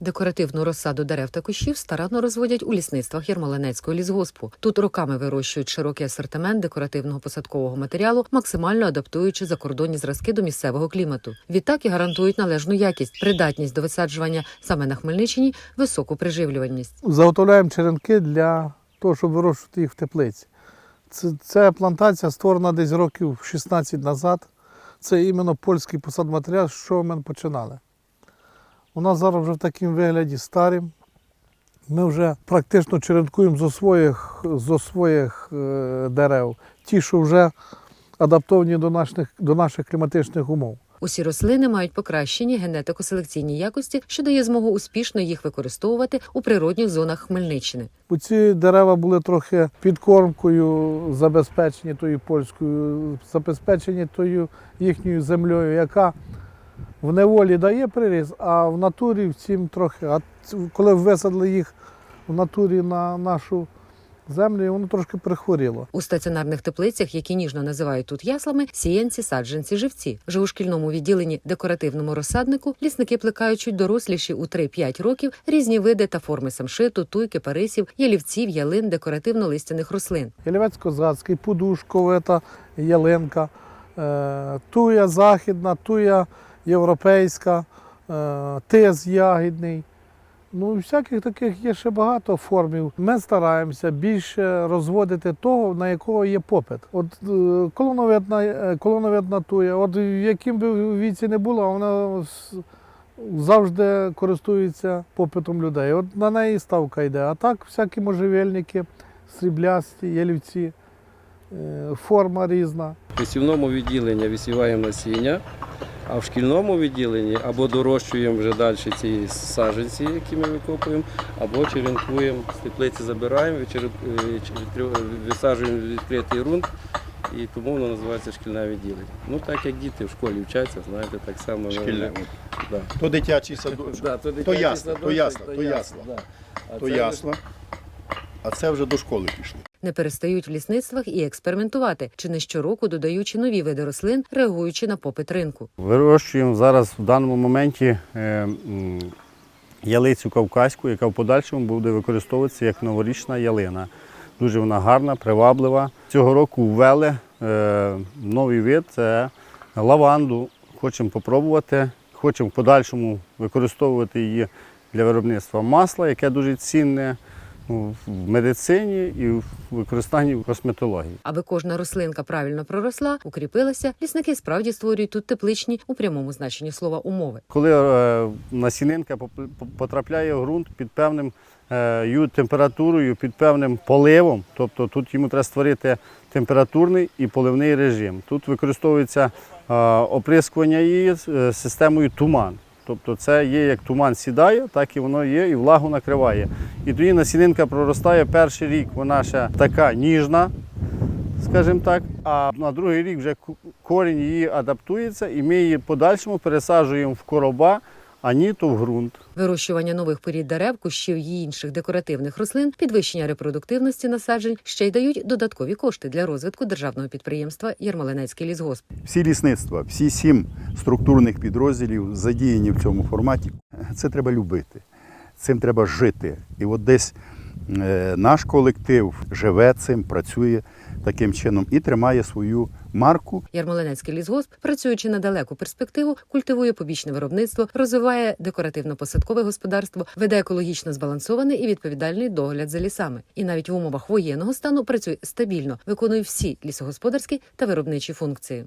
Декоративну розсаду дерев та кущів старанно розводять у лісництвах Ярмолинецького лісгоспу. Тут роками вирощують широкий асортимент декоративного посадкового матеріалу, максимально адаптуючи закордонні зразки до місцевого клімату. Відтак і гарантують належну якість, придатність до висаджування саме на Хмельниччині, високу приживлюваність. Заготовляємо черенки для того, щоб вирощувати їх в теплиці. Це, ця плантація створена десь років 16 назад. Це іменно польський посадматеріал, з чого ми починали. У нас зараз вже в такому вигляді старим. Ми вже практично черенкуємо зо своїх, зо своїх е, дерев, ті, що вже адаптовані до наших, до наших кліматичних умов. Усі рослини мають покращені генетико-селекційні якості, що дає змогу успішно їх використовувати у природних зонах Хмельниччини. Бо ці дерева були трохи підкормкою забезпечені тою польською, забезпечені тою їхньою землею, яка в неволі дає приріст, а в натурі всім трохи. А коли висадили їх в натурі на нашу землю, воно трошки прихворіло. У стаціонарних теплицях, які ніжно називають тут яслами, сіянці, саджанці, живці. Вже у шкільному відділенні декоративному розсаднику лісники плекають чуть доросліші у 3-5 років різні види та форми самшиту, туйки, парисів, ялівців, ялин, декоративно-листяних рослин. Ялівець козацький, подушковата ялинка, е, туя західна, туя європейська, е, тез ягідний. Ну, всяких таких є ще багато формів. Ми стараємося більше розводити того, на якого є попит. От е, колоновидна, е, колоновидна туя, от в яким би віці не було, вона завжди користується попитом людей. От на неї ставка йде. А так всякі можжевельники, сріблясті, ялівці, форма різна. В висівному відділенні висіваємо насіння, а в шкільному відділенні або дорощуємо вже далі ці саджанці, які ми викопуємо, або черенкуємо, з теплиці забираємо, е, висаджуємо відкритий ґрунт, і тому воно називається шкільне відділення. Ну так як діти в школі вчаться, знаєте, так само. Шкільне. Да. То дитячий садочок, Да, то дитячий ясно, то ясно, то ясно, да. А то це ясно. А це вже до школи пішли. Не перестають в лісництвах і експериментувати, чи не щороку додаючи нові види рослин, реагуючи на попит ринку. Вирощуємо зараз в даному моменті е, ялицю кавказьку, яка в подальшому буде використовуватися як новорічна ялина. Дуже вона гарна, приваблива. Цього року ввели е, новий вид це лаванду. Хочемо попробувати. Хочемо в подальшому використовувати її для виробництва масла, яке дуже цінне в медицині і в використанні в косметології. Аби кожна рослинка правильно проросла, укріпилася, лісники справді створюють тут тепличні у прямому значенні слова умови. Коли е, насінинка потрапляє в ґрунт під певним е, температурою, під певним поливом, тобто тут йому треба створити температурний і поливний режим. Тут використовується е, оприскування її е, системою туман. Тобто це є як туман сідає, так і воно є, і влагу накриває. І тоді насінинка проростає перший рік, вона ще така ніжна, скажімо так. А на другий рік вже корінь її адаптується, і ми її подальшому пересаджуємо в короба, а ні то в ґрунт. Вирощування нових порід дерев, кущів і інших декоративних рослин, підвищення репродуктивності насаджень ще й дають додаткові кошти для розвитку державного підприємства Ярмолинецький лісгосп. Всі лісництва, всі сім структурних підрозділів задіяні в цьому форматі. Це треба любити, цим треба жити. І от десь е, наш колектив живе цим, працює таким чином і тримає свою марку Ярмолинецький лісгосп, працюючи на далеку перспективу, культивує побічне виробництво, розвиває декоративно-посадкове господарство, веде екологічно збалансований і відповідальний догляд за лісами. І навіть в умовах воєнного стану працює стабільно, виконує всі лісогосподарські та виробничі функції.